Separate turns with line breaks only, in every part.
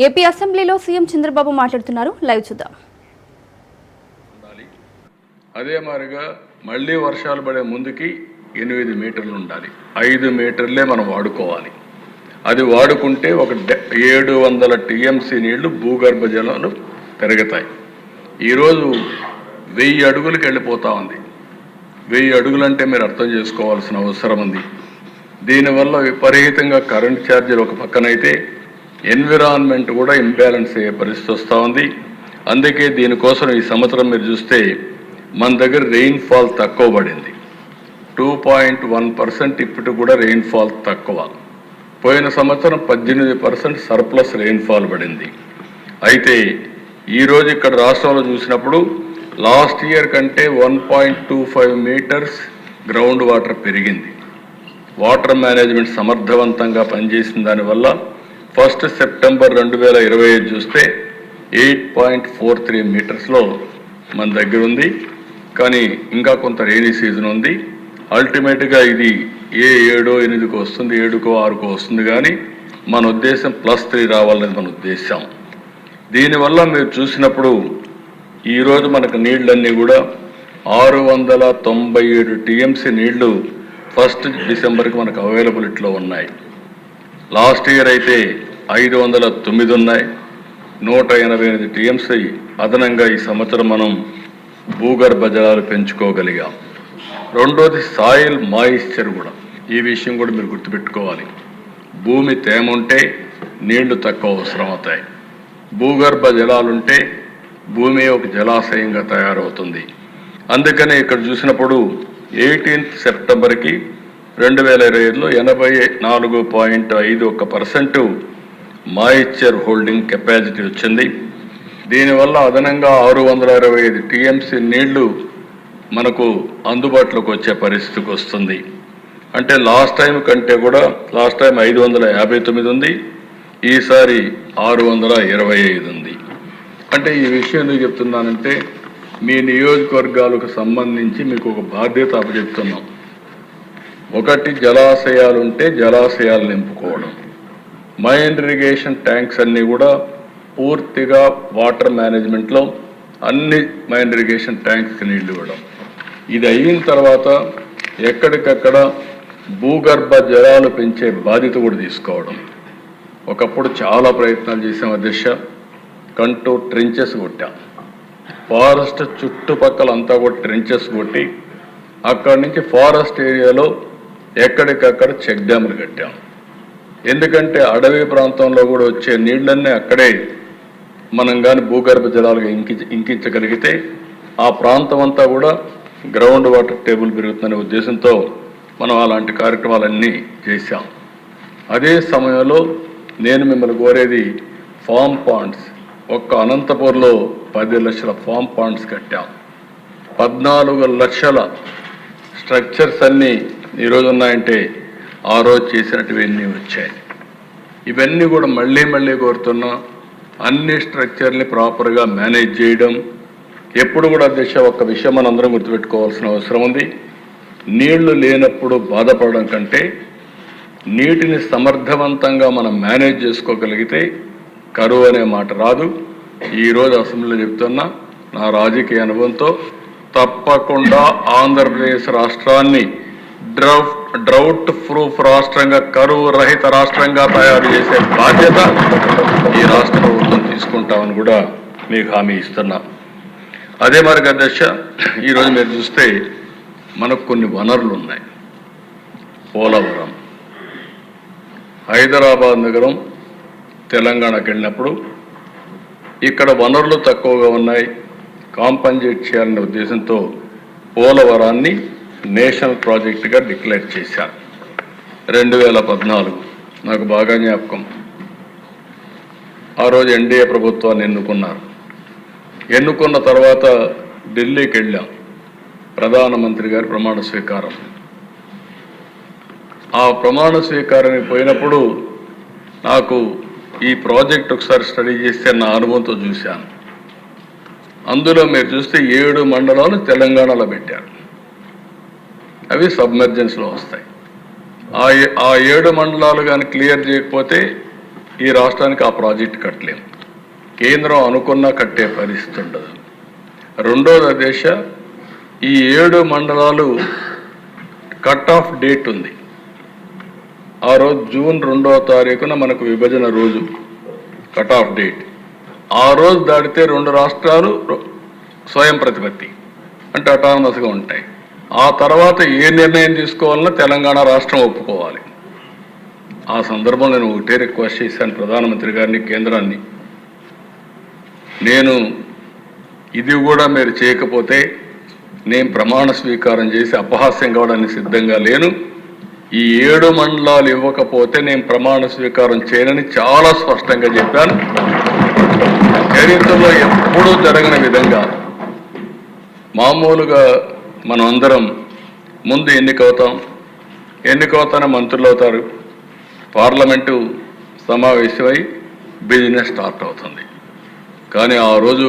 AP అసెంబ్లీలో CM Chandrababu మాట్లాడుతున్నారు. Live చూద్దాం.
అదే మారిగా మళ్ళీ వర్షాలు పడే ముందుకి ఎనిమిది మీటర్లు ఉండాలి. ఐదు మీటర్లే మనం వాడుకోవాలి. అది వాడుకుంటే ఒక డె- ఏడు వందల టీఎంసీ నీళ్ళు భూగర్భ జలాలు పెరుగుతాయి. ఈరోజు వెయ్యి అడుగులకు వెళ్ళిపోతా ఉంది. వెయ్యి అడుగులంటే మీరు అర్థం చేసుకోవాల్సిన అవసరం ఉంది. దీనివల్ల విపరీతంగా కరెంట్ ఛార్జీలు ఒక పక్కనైతే ఎన్విరాన్మెంట్ కూడా ఇంబ్యాలెన్స్ అయ్యే పరిస్థితి వస్తూ ఉంది. అందుకే దీనికోసం ఈ సంవత్సరం మీరు చూస్తే మన దగ్గర రెయిన్ ఫాల్ తక్కువ పడింది. టూ పాయింట్ వన్ పర్సెంట్ ఇప్పుడు కూడా రెయిన్ ఫాల్ తక్కువ. పోయిన సంవత్సరం పద్దెనిమిది పర్సెంట్ సర్ప్లస్ రెయిన్ ఫాల్ పడింది. అయితే ఈరోజు ఇక్కడ రాష్ట్రంలో చూసినప్పుడు లాస్ట్ ఇయర్ కంటే one point two five meters ground water పెరిగింది. వాటర్ మేనేజ్మెంట్ సమర్థవంతంగా పనిచేసిన దానివల్ల ఫస్ట్ సెప్టెంబర్ రెండు వేల ఇరవై ఐదు చూస్తే ఎయిట్ పాయింట్ ఫోర్ త్రీ మీటర్స్లో మన దగ్గర ఉంది. కానీ ఇంకా కొంత రెయినీ సీజన్ ఉంది. అల్టిమేట్గా ఇది ఏ ఏడో ఎనిమిదికో వస్తుంది ఏడుకో ఆరుకో వస్తుంది కానీ మన ఉద్దేశం ప్లస్ త్రీ రావాలనేది మన ఉద్దేశం. దీనివల్ల మీరు చూసినప్పుడు ఈరోజు మనకు నీళ్ళన్నీ కూడా ఆరు వందల తొంభై ఏడు టీఎంసీ నీళ్ళు ఫస్ట్ డిసెంబర్కి మనకు అవైలబిలిటీలో ఉన్నాయి. లాస్ట్ ఇయర్ అయితే ఐదు వందల తొమ్మిది ఉన్నాయి. నూట ఎనభై ఎనిమిది టీఎంసీ. అదనంగా ఈ సంవత్సరం మనం భూగర్భ జలాలు పెంచుకోగలిగాం. రెండోది సాయిల్ మాయిశ్చర్ కూడా. ఈ విషయం కూడా మీరు గుర్తుపెట్టుకోవాలి. భూమి తేమ ఉంటే నీళ్ళు తక్కువ అవసరం అవుతాయి భూగర్భ జలాలుంటే భూమి ఒక జలాశయంగా తయారవుతుంది. అందుకనే ఇక్కడ చూసినప్పుడు ఎయిటీన్త్ సెప్టెంబర్కి రెండు వేల ఇరవై ఐదులో ఎనభై నాలుగు పాయింట్ ఐదు ఒక పర్సెంట్ మాయిశ్చర్ హోల్డింగ్ కెపాసిటీ వచ్చింది. దీనివల్ల అదనంగా ఆరు వందల ఇరవై ఐదు టీఎంసీ నీళ్ళు మనకు అందుబాటులోకి వచ్చే పరిస్థితికి వస్తుంది. అంటే లాస్ట్ టైం కంటే కూడా లాస్ట్ టైం ఐదు వందల యాభై తొమ్మిది ఉంది ఈసారి ఆరు వందల ఇరవై ఐదు ఉంది. అంటే ఈ విషయం ఎందుకు చెప్తున్నానంటే మీ నియోజకవర్గాలకు సంబంధించి మీకు ఒక బాధ్యత అప్పచెప్తున్నాం. ఒకటి జలాశయాలు ఉంటే జలాశయాలు నింపుకోవడం. మైండ్ ఇరిగేషన్ ట్యాంక్స్ అన్నీ కూడా పూర్తిగా వాటర్ మేనేజ్మెంట్లో అన్ని మైండ్ ఇరిగేషన్ ట్యాంక్స్కి నీళ్ళు ఇవ్వడం. ఇది అయిన తర్వాత ఎక్కడికక్కడ భూగర్భ జలాలు పెంచే బాధ్యత కూడా తీసుకోవడం. ఒకప్పుడు చాలా ప్రయత్నాలు చేసాం అధ్యక్ష కంటూ ట్రెంచెస్ కొట్టాం. ఫారెస్ట్ చుట్టుపక్కల అంతా కూడా ట్రెంచెస్ కొట్టి అక్కడి నుంచి ఫారెస్ట్ ఏరియాలో ఎక్కడికక్కడ చెక్ డ్యాములు కట్టాం. ఎందుకంటే అడవి ప్రాంతంలో కూడా వచ్చే నీళ్ళన్నీ అక్కడే మనం కానీ భూగర్భ జలాలుగా ఇంకి ఇంకించగలిగితే ఆ ప్రాంతం అంతా కూడా గ్రౌండ్ వాటర్ టేబుల్ పెరుగుతుందనే ఉద్దేశంతో మనం అలాంటి కార్యక్రమాలన్నీ చేశాం. అదే సమయంలో నేను మిమ్మల్ని కోరేది ఫామ్ పాండ్స్. ఒక్క అనంతపూర్లో పది లక్షల ఫామ్ పాండ్స్ కట్టాం. పద్నాలుగు లక్షల స్ట్రక్చర్స్ అన్నీ ఈరోజు ఉన్నాయంటే ఆ రోజు చేసినటువన్నీ వచ్చాయి. ఇవన్నీ కూడా మళ్ళీ మళ్ళీ కోరుతున్నాం అన్ని స్ట్రక్చర్ని ప్రాపర్గా మేనేజ్ చేయడం ఎప్పుడు కూడా అధ్యక్ష ఒక్క విషయం మనందరం గుర్తుపెట్టుకోవాల్సిన అవసరం ఉంది. నీళ్ళు లేనప్పుడు బాధపడడం కంటే నీటిని సమర్థవంతంగా మనం మేనేజ్ చేసుకోగలిగితే కరువు అనే మాట రాదు. ఈరోజు అసెంబ్లీలో చెప్తున్నా నా రాజకీయ అనుభవంతో తప్పకుండా ఆంధ్రప్రదేశ్ రాష్ట్రాన్ని డ్రౌట్ డ్రౌట్ ప్రూఫ్ రాష్ట్రంగా కరువు రహిత రాష్ట్రంగా తయారు చేసే బాధ్యత ఈ రాష్ట్ర ప్రభుత్వం తీసుకుంటామని కూడా మీకు హామీ ఇస్తున్నా. అదే మరి అధ్యక్ష ఈరోజు మీరు చూస్తే మనకు కొన్ని వనరులు ఉన్నాయి. పోలవరం. హైదరాబాద్ నగరం తెలంగాణకు వెళ్ళినప్పుడు ఇక్కడ వనరులు తక్కువగా ఉన్నాయి. కాంపన్సేట్ చేయాలనే ఉద్దేశంతో పోలవరాన్ని నేషనల్ ప్రాజెక్టుగా డిక్లేర్ చేశారు రెండు వేల పద్నాలుగు. నాకు బాగా జ్ఞాపకం. ఆ రోజు ఎన్డీఏ ప్రభుత్వాన్ని ఎన్నుకున్నారు ఎన్నుకున్న తర్వాత ఢిల్లీకి వెళ్ళాం ప్రధానమంత్రి గారి ప్రమాణ స్వీకారం. ఆ ప్రమాణ స్వీకారానికి పోయినప్పుడు నాకు ఈ ప్రాజెక్ట్ ఒకసారి స్టడీ చేస్తే నా అనుభవంతో చూశాను. అందులో మీరు చూస్తే ఏడు మండలాలు తెలంగాణలో పెట్టారు. అవి సబ్మెర్జెన్స్లో వస్తాయి. ఆ ఆ ఏడు మండలాలు కానీ క్లియర్ చేయకపోతే ఈ రాష్ట్రానికి ఆ ప్రాజెక్ట్ కట్టలేము కేంద్రం అనుకున్నా కట్టే పరిస్థితి ఉండదు. రెండోది దేశ ఈ ఏడు మండలాలు కట్ ఆఫ్ డేట్ ఉంది. ఆ రోజు జూన్ రెండవ తారీఖున మనకు విభజన రోజు కట్ ఆఫ్ డేట్. ఆ రోజు దాటితే రెండు రాష్ట్రాలు స్వయం ప్రతిపత్తి అంటే అటానమస్గా ఉంటాయి. ఆ తర్వాత ఏ నిర్ణయం తీసుకోవాలన్నా తెలంగాణ రాష్ట్రం ఒప్పుకోవాలి. ఆ సందర్భంలో నేను ఒకటే రిక్వెస్ట్ చేశాను ప్రధానమంత్రి గారిని కేంద్రాన్ని. నేను ఇది కూడా మీరు చేయకపోతే నేను ప్రమాణ స్వీకారం చేసి అపహాస్యం కావడానికి సిద్ధంగా లేను. ఈ ఏడు మండలాలు ఇవ్వకపోతే నేను ప్రమాణ స్వీకారం చేయనని చాలా స్పష్టంగా చెప్పాను. చరిత్రలో ఎప్పుడూ జరగని విధంగా మామూలుగా మనం అందరం ముందు ఎన్నికవుతాం. ఎన్నికవుతానే మంత్రులు అవుతారు పార్లమెంటు సమావేశమై బిజినెస్ స్టార్ట్ అవుతుంది. కానీ ఆ రోజు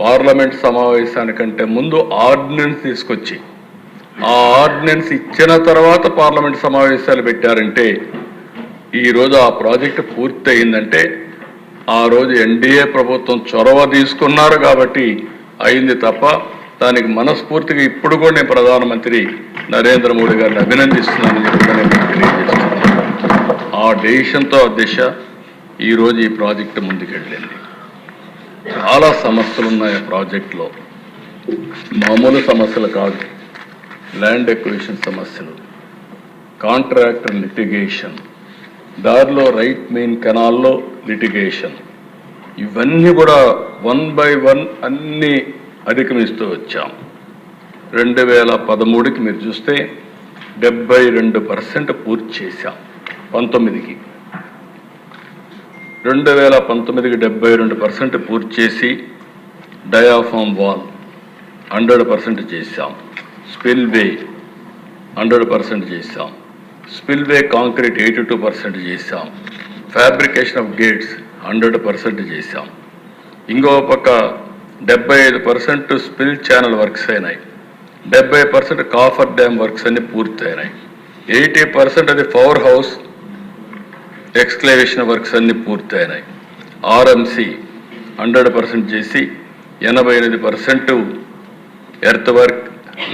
పార్లమెంట్ సమావేశానికంటే ముందు ఆర్డినెన్స్ తీసుకొచ్చి ఆ ఆర్డినెన్స్ ఇచ్చిన తర్వాత పార్లమెంట్ సమావేశాలు పెట్టారంటే ఈరోజు ఆ ప్రాజెక్టు పూర్తి అయిందంటే ఆ రోజు ఎన్డీఏ ప్రభుత్వం చొరవ తీసుకున్నారు కాబట్టి అయింది తప్ప దానికి మనస్ఫూర్తిగా ఇప్పుడు కూడా నేను ప్రధానమంత్రి నరేంద్ర మోడీ గారిని అభినందిస్తున్నానని చెప్పి నేను తెలియజేస్తున్నాను. ఆ డెసిషన్తో దిశ ఈరోజు ఈ ప్రాజెక్టు ముందుకెళ్ళింది. చాలా సమస్యలు ఉన్నాయి ఆ ప్రాజెక్టులో. మామూలు సమస్యలు కాదు. ల్యాండ్ ఎక్విజిషన్ సమస్యలు. Contractor litigation. దారిలో రైట్ మెయిన్ కెనాల్లో లిటిగేషన్. ఇవన్నీ కూడా వన్ బై వన్ అన్ని అధిగమిస్తూ వచ్చాం. రెండు వేల పదమూడుకి మీరు చూస్తే డెబ్బై రెండు పర్సెంట్ పూర్తి చేశాం. పంతొమ్మిదికి. రెండు వేల పంతొమ్మిదికి డెబ్బై రెండు పర్సెంట్ పూర్తి చేసి డయాఫామ్ వాల్ హండ్రెడ్ పర్సెంట్ చేశాం. స్పిల్ వే హండ్రెడ్ పర్సెంట్ చేశాం. Spillway concrete eighty two percent చేశాం. Fabrication of gates hundred percent చేశాం. ఇంకో పక్క డెబ్బై ఐదు పర్సెంట్ స్పిల్ ఛానల్ వర్క్స్ అయినాయి. డెబ్బై పర్సెంట్ కాఫర్ డ్యామ్ వర్క్స్ అన్ని పూర్తయినాయి. ఎయిటీ పర్సెంట్ అది పవర్ హౌస్ ఎక్స్క్లేవేషన్ వర్క్స్ అన్ని పూర్తయినాయి. ఆర్ఎంసి హండ్రెడ్ పర్సెంట్ చేసి ఎనభై ఎనిమిది పర్సెంట్ ఎర్త్ వర్క్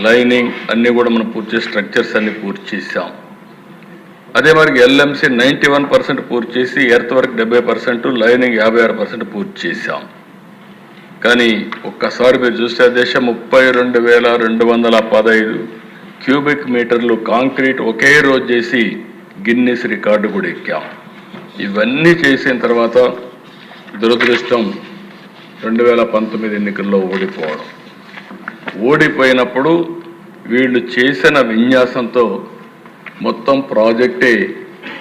లైనింగ్ అన్నీ కూడా మనం పూర్తి చేసి స్ట్రక్చర్స్ అన్ని పూర్తి చేసాం అదే మరి ఎల్ఎంసి నైంటీ వన్ పర్సెంట్ పూర్తి చేసి ఎర్త్ వర్క్ డెబ్బై పర్సెంట్ లైనింగ్ యాభై ఆరు పర్సెంట్ పూర్తి చేసాం కానీ ఒక్కసారి మీరు చూస్తే దేశం ముప్పై రెండు వేల రెండు వందల పదహైదు క్యూబిక్ మీటర్లు కాంక్రీట్ ఒకే రోజు చేసి గిన్నెస్ రికార్డు కూడా ఎక్కాం. ఇవన్నీ చేసిన తర్వాత దురదృష్టం రెండు వేల పంతొమ్మిది ఎన్నికల్లో ఓడిపోవడం. ఓడిపోయినప్పుడు వీళ్ళు చేసిన విన్యాసంతో మొత్తం ప్రాజెక్టే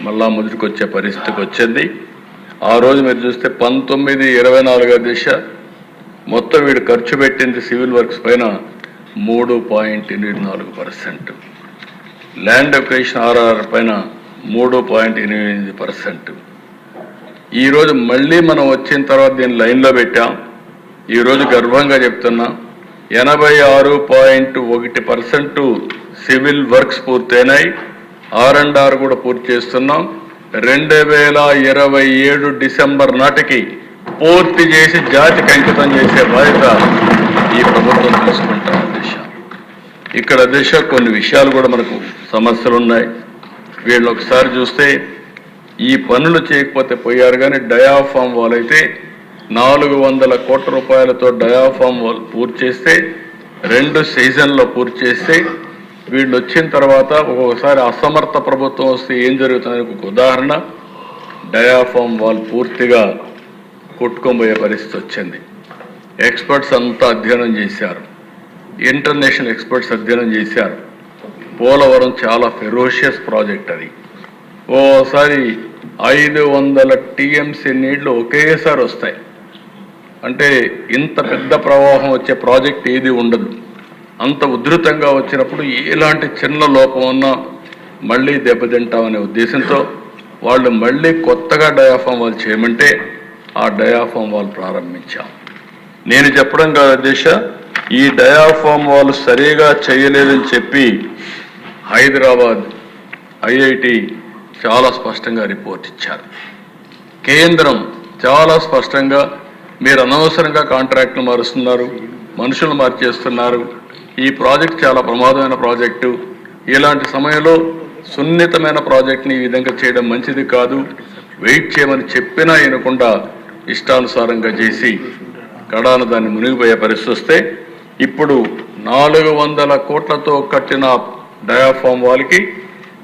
మళ్ళా ముదురుకొచ్చే పరిస్థితికి వచ్చింది. ఆ రోజు మీరు చూస్తే పంతొమ్మిది ఇరవై నాలుగో దిశ మొత్తం వీడు ఖర్చు పెట్టింది సివిల్ వర్క్స్ పైన మూడు పాయింట్ ఎనిమిది నాలుగు పర్సెంట్. ల్యాండ్ ఎక్వేషన్ ఆర్ఆర్ పైన మూడు పాయింట్ ఎనిమిది పర్సెంట్. ఈరోజు మళ్ళీ మనం వచ్చిన తర్వాత దీన్ని లైన్లో పెట్టాం. ఈరోజు గర్వంగా చెప్తున్నా ఎనభై ఆరు పాయింట్ ఒకటి పర్సెంట్ సివిల్ వర్క్స్ పూర్తయినాయి. ఆర్ అండ్ ఆర్ కూడా పూర్తి చేస్తున్నాం. రెండు వేల ఇరవై ఏడు డిసెంబర్ నాటికి పూర్తి చేసి జాతికి అంకితం చేసే బాధ్యత ఈ ప్రభుత్వం తీసుకుంటాం దిశ. ఇక్కడ దిశ కొన్ని విషయాలు కూడా మనకు సమస్యలు ఉన్నాయి. వీళ్ళు ఒకసారి చూస్తే ఈ పనులు చేయకపోతే పోయారు కానీ డయాఫామ్ వాల్ అయితే నాలుగు వందల కోట్ల రూపాయలతో డయాఫామ్ వాల్ పూర్తి చేస్తే రెండు సీజన్లో పూర్తి చేస్తే వీళ్ళు వచ్చిన తర్వాత ఒక్కొక్కసారి అసమర్థ ప్రభుత్వం వస్తే ఏం జరుగుతుందని ఒక ఉదాహరణ డయాఫామ్ వాల్ పూర్తిగా కొట్టుకోబోయే పరిస్థితి వచ్చింది. ఎక్స్పర్ట్స్ అంతా అధ్యయనం చేశారు. ఇంటర్నేషనల్ ఎక్స్పర్ట్స్ అధ్యయనం చేశారు. పోలవరం చాలా ఫెరోషియస్ ప్రాజెక్ట్ అది. ఓసారి ఐదు వందల టీఎంసీ నీళ్ళు ఒకేసారి వస్తాయి. అంటే ఇంత పెద్ద ప్రవాహం వచ్చే ప్రాజెక్ట్ ఏది ఉండదు. అంత ఉధృతంగా వచ్చినప్పుడు ఎలాంటి చిన్న లోపం ఉన్నా మళ్ళీ దెబ్బతింటామనే ఉద్దేశంతో వాళ్ళు మళ్ళీ కొత్తగా డయాఫామ్ వాళ్ళు చేయమంటే ఆ డయాఫామ్ వాల్ ప్రారంభించాం. నేను చెప్పడం కాదు దిశ ఈ డయాఫామ్ వాళ్ళు సరిగా చేయలేదని చెప్పి హైదరాబాద్ ఐఐటి చాలా స్పష్టంగా రిపోర్ట్ ఇచ్చారు. కేంద్రం చాలా స్పష్టంగా మీరు అనవసరంగా కాంట్రాక్ట్లు మారుస్తున్నారు మనుషులు మార్చేస్తున్నారు ఈ ప్రాజెక్ట్ చాలా ప్రమాదమైన ప్రాజెక్టు ఇలాంటి సమయంలో సున్నితమైన ప్రాజెక్ట్ని ఈ విధంగా చేయడం మంచిది కాదు వెయిట్ చేయమని చెప్పినా వినకుండా ఇష్టానుసారంగా చేసి కడాన దాన్ని మునిగిపోయే పరిస్థితి వస్తే ఇప్పుడు నాలుగు వందల కోట్లతో కట్టిన డయాఫామ్ వాళ్ళకి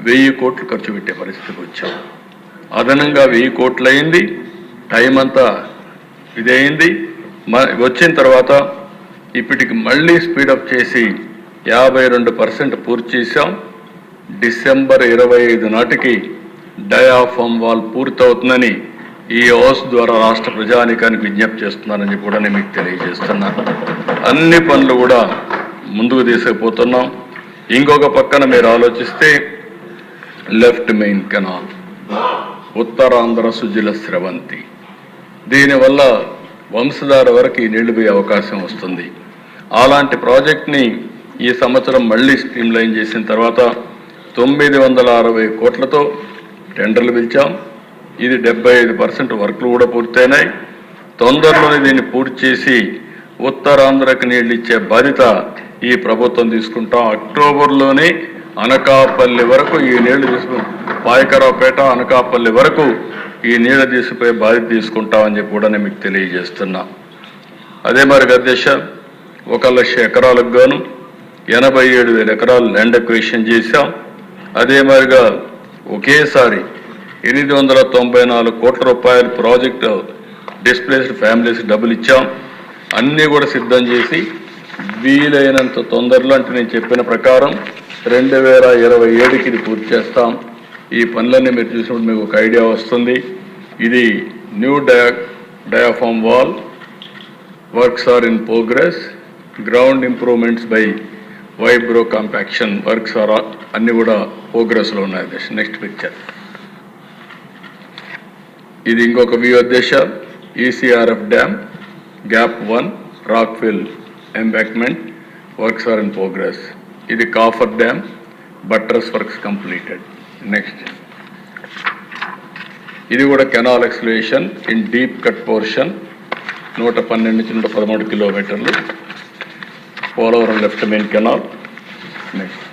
వెయ్యి కోట్లు ఖర్చు పెట్టే పరిస్థితికి వచ్చాం. అదనంగా వెయ్యి కోట్లు అయింది టైం అంతా ఇదయింది. వచ్చిన తర్వాత ఇప్పటికి మళ్ళీ స్పీడప్ చేసి యాభై రెండు పర్సెంట్ పూర్తి చేశాం. డిసెంబర్ ఇరవై ఐదు నాటికి డయాఫామ్ వాల్ పూర్తవుతుందని ఈ హౌస్ ద్వారా రాష్ట్ర ప్రజానికానికి విజ్ఞప్తి చేస్తున్నానని కూడా నేను మీకు తెలియజేస్తున్నాను అన్ని పనులు కూడా ముందుకు తీసుకుపోతున్నాం. ఇంకొక పక్కన మీరు ఆలోచిస్తే left main canal Uttarandhra Sujala Sravanthi. దీనివల్ల వంశధార వరకు ఈ నీళ్ళు పోయే అవకాశం వస్తుంది. అలాంటి ప్రాజెక్ట్ని ఈ సంవత్సరం మళ్ళీ స్ట్రీమ్లైన్ చేసిన తర్వాత తొమ్మిది వందల అరవై కోట్లతో టెండర్లు పిలిచాం. ఇది డెబ్బై ఐదు పర్సెంట్ వర్క్లు కూడా పూర్తయినాయి. తొందరలోనే దీన్ని పూర్తి చేసి ఉత్తరాంధ్రకు నీళ్ళు ఇచ్చే బాధ్యత ఈ ప్రభుత్వం తీసుకుంటాం. అక్టోబర్లోనే అనకాపల్లి వరకు ఈ నీళ్ళు తీసుకు పాయకరావుపేట అనకాపల్లి వరకు ఈ నీళ్ళు తీసుకుపోయి బాధ్యత తీసుకుంటామని చెప్పి కూడా నేను మీకు తెలియజేస్తున్నా. అదే మరి అధ్యక్ష ఒక లక్ష ఎకరాలకు గాను ఎనభై ఏడు వేల ఎకరాలు ల్యాండ్ అక్విజిషన్ చేశాం. అదే మాదిరిగా ఒకేసారి ఎనిమిది వందల తొంభై నాలుగు కోట్ల రూపాయలు ప్రాజెక్టు డిస్ప్లేస్డ్ ఫ్యామిలీస్ డబ్బులు ఇచ్చాం. అన్నీ కూడా సిద్ధం చేసి వీలైనంత తొందరలో అంటే నేను చెప్పిన ప్రకారం రెండు వేల ఇరవై ఏడుకి ఇది పూర్తి చేస్తాం. ఈ పనులన్నీ మీరు చూసినప్పుడు మీకు ఒక ఐడియా వస్తుంది. ఇది new dia diaphragm wall. Works are in progress. Ground improvements by vibro compaction. Works are అన్ని కూడా ప్రోగ్రెస్లో ఉన్నాయి. Next picture. ఇది ఇంకొక view ఉద్దేశ ECRF dam gap one rockfill embankment works are in progress ఇది coffer dam buttress works completed next ఇది కూడా canal excavation in deep cut portion నూట పన్నెండు నుంచి నూట పదమూడు కిలోమీటర్లు. Polavaram left main canal next